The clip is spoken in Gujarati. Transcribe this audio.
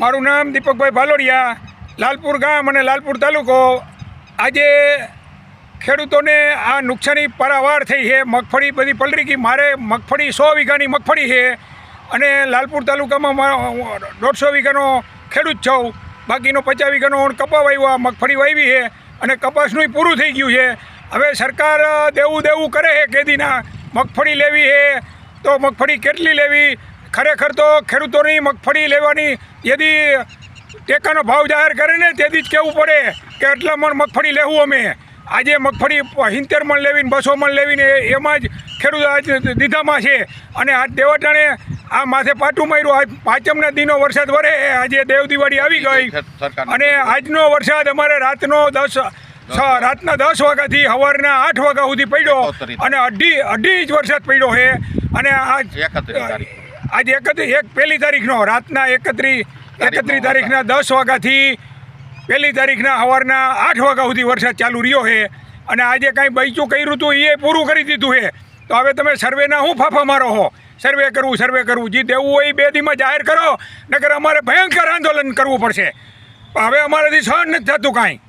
મારું નામ દીપકભાઈ ભાલોડિયા, લાલપુર ગામ અને લાલપુર તાલુકો. આજે ખેડૂતોને આ નુકસાની પારાવાર થઈ છે. મગફળી બધી પલરી ગઈ. મારે મગફળી સો વીઘાની મગફળી છે અને લાલપુર તાલુકામાં દોઢસો વીઘાનો ખેડૂત છું. બાકીનો પચાસ વીઘાનો કપા વાવ્યો. મગફળી વાવી છે અને કપાસનું પૂરું થઈ ગયું છે. હવે સરકાર દેવું દેવું કરે છે કેદીના મગફળી લેવી છે. તો મગફળી કેટલી લેવી? ખરેખર તો ખેડૂતોની મગફળી લેવાની યદી ટેકાનો ભાવ જાહેર કરે ને તેથી જ કહેવું પડે કે એટલા મણ મગફળી લેવું અમે. આજે મગફળી સિત્તેર મણ લેવીને બસો મણ લેવીને એમાં જ ખેડૂત આજ દીધામાં છે. અને આજ દેવાટાણે આ માથે પાટું માર્યું. આજ પાંચમના દિનો વરસાદ વરે આજે દેવ દિવાળી આવી ગઈ. અને આજનો વરસાદ અમારે રાતનો દસ રાતના દસ વાગ્યાથી સવારના આઠ વાગ્યા સુધી પડ્યો. અને અઢી અઢી ઇંચ વરસાદ પડ્યો છે. અને તારીખ. આજે એકત્રીસ એક પહેલી તારીખનો રાતના એકત્રીસ એકત્રીસ તારીખના દસ વાગ્યાથી પહેલી તારીખના સવારના આઠ વાગ્યા સુધી વરસાદ ચાલુ રહ્યો છે. અને આજે કાંઈ બૈચું કર્યું હતું એ પૂરું કરી દીધું છે. તો હવે તમે સર્વેના હું ફાફા મારો હો સર્વે કરવું સર્વે કરવું. જે દેવું હોય એ બે દીમાં જાહેર કરો નકર અમારે ભયંકર આંદોલન કરવું પડશે. હવે અમારાથી સહન નથી થતું કાંઈ.